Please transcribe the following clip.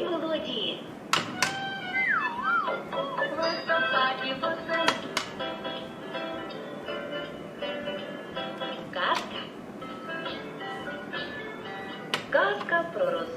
Молоді. Листопаді восени. Казка. Казка про розумну